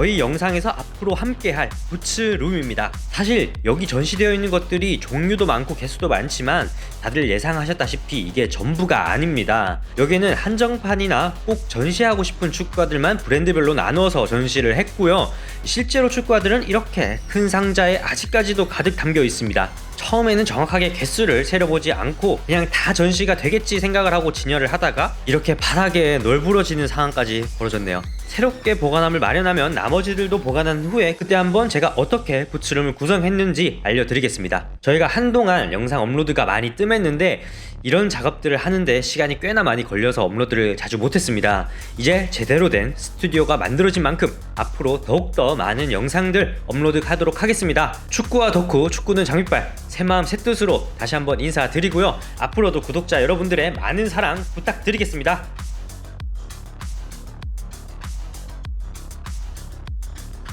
저희 영상에서 앞으로 함께할 부츠룸입니다. 사실 여기 전시되어 있는 것들이 종류도 많고 개수도 많지만 다들 예상하셨다시피 이게 전부가 아닙니다. 여기는 한정판이나 꼭 전시하고 싶은 축구화들만 브랜드별로 나누어서 전시를 했고요. 실제로 축구화들은 이렇게 큰 상자에 아직까지도 가득 담겨 있습니다. 처음에는 정확하게 개수를 세려보지 않고 그냥 다 전시가 되겠지 생각을 하고 진열을 하다가 이렇게 바닥에 널브러지는 상황까지 벌어졌네요. 새롭게 보관함을 마련하면 나머지들도 보관한 후에 그때 한번 제가 어떻게 부츠룸을 구성했는지 알려드리겠습니다. 저희가 한동안 영상 업로드가 많이 뜸했는데 이런 작업들을 하는데 시간이 꽤나 많이 걸려서 업로드를 자주 못했습니다. 이제 제대로 된 스튜디오가 만들어진 만큼 앞으로 더욱더 많은 영상들 업로드 하도록 하겠습니다. 축구와 덕후, 축구는 장밋발 새마음 새뜻으로 다시 한번 인사드리고요. 앞으로도 구독자 여러분들의 많은 사랑 부탁드리겠습니다.